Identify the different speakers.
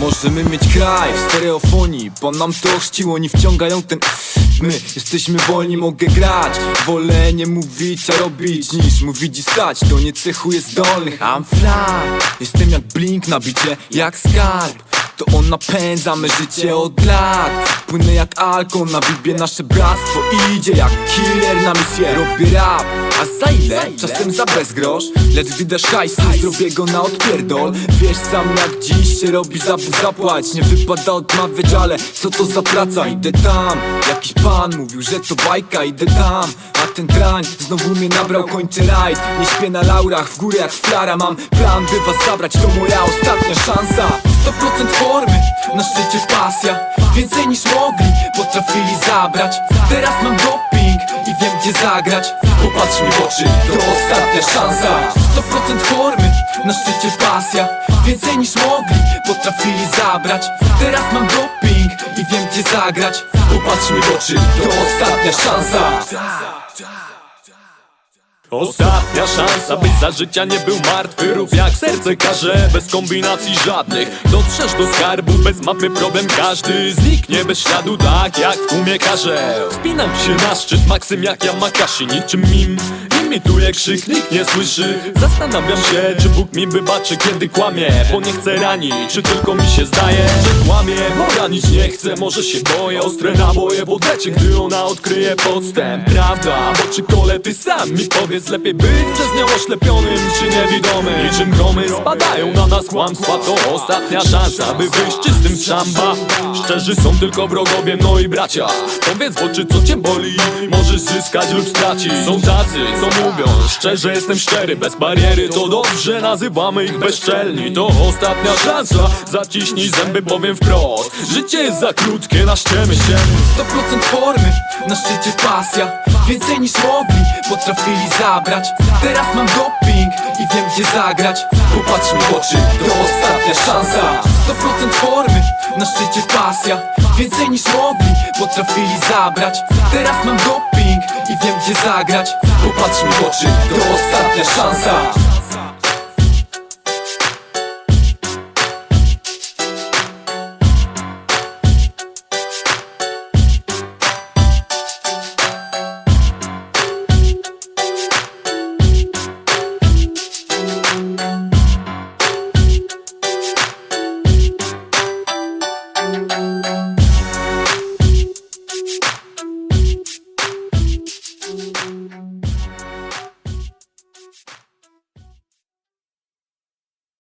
Speaker 1: Możemy mieć kraj w stereofonii Bo nam to chrzciło, nie wciągają ten My jesteśmy wolni, mogę grać. Wolę nie mówić, a robić Niż mówić i stać, to nie cechuje zdolnych. I'm fly, jestem jak blink na bicie Jak skarb to on napędza me życie od lat. Płynę jak alkohol na bibie Nasze bractwo idzie. Jak killer na misję Robię rap, a za ile? Czasem za bezgrosz? Lecz gdy dasz hajsu, zrobię go na odpierdol. Wiesz sam jak dziś się robi za zapłać. Nie wypada odmawiać, ale co to za praca? Idę tam, jakiś pan mówił, że to bajka Idę tam, a ten drań znowu mnie nabrał Kończę rajd, nie śpię na laurach W górę jak flara, mam plan by was zabrać To moja ostatnia szansa 100% formy, na szczycie pasja. Więcej niż mogli, potrafili zabrać. Teraz mam doping i wiem gdzie zagrać. Popatrz mi w oczy, to ostatnia szansa. 100% formy, na szczycie pasja. Więcej niż mogli, potrafili zabrać. Teraz mam doping i wiem gdzie zagrać. Popatrz mi w oczy, to ostatnia szansa
Speaker 2: Ostatnia szansa, byś za życia nie był martwy Rób jak serce każe, bez kombinacji żadnych Dotrzesz do skarbu, bez mapy problem każdy Zniknie bez śladu, tak jak w tłumie każe Wspinam się na szczyt, Maksym jak Yamakashi Niczym mim, imituję krzyk, nikt nie słyszy. Zastanawiam się, czy Bóg mi wybaczy, kiedy kłamie Bo nie chcę ranić, czy tylko mi się zdaje Że kłamie, bo ranić nie chcę Może się boję, ostre naboje w odlecie Gdy ona odkryje podstęp. Prawda, bo czy kole ty sam mi powiedz Lepiej być przez nią oślepionym czy niewidomym Niczym gromy spadają na nas kłamstwa To ostatnia szansa, by wyjść czystym z szamba. Szczerzy są tylko wrogowie, no i bracia. Powiedz w oczy co cię boli? Możesz zyskać lub stracić. Są tacy, co mówią Szczerze jestem szczery, bez bariery To dobrze, nazywamy ich bezczelni. To ostatnia szansa Zaciśnij zęby, powiem wprost. Życie jest za krótkie, naszczemy się.
Speaker 1: 100% formy, na szczycie pasja. Więcej niż mogli, potrafili zabrać. Teraz mam doping i wiem gdzie zagrać. Popatrz mi w oczy, to ostatnia szansa 100% formy, na szczycie pasja. Więcej niż mogli, potrafili zabrać. Teraz mam doping i wiem gdzie zagrać. Popatrz mi w oczy, to ostatnia szansa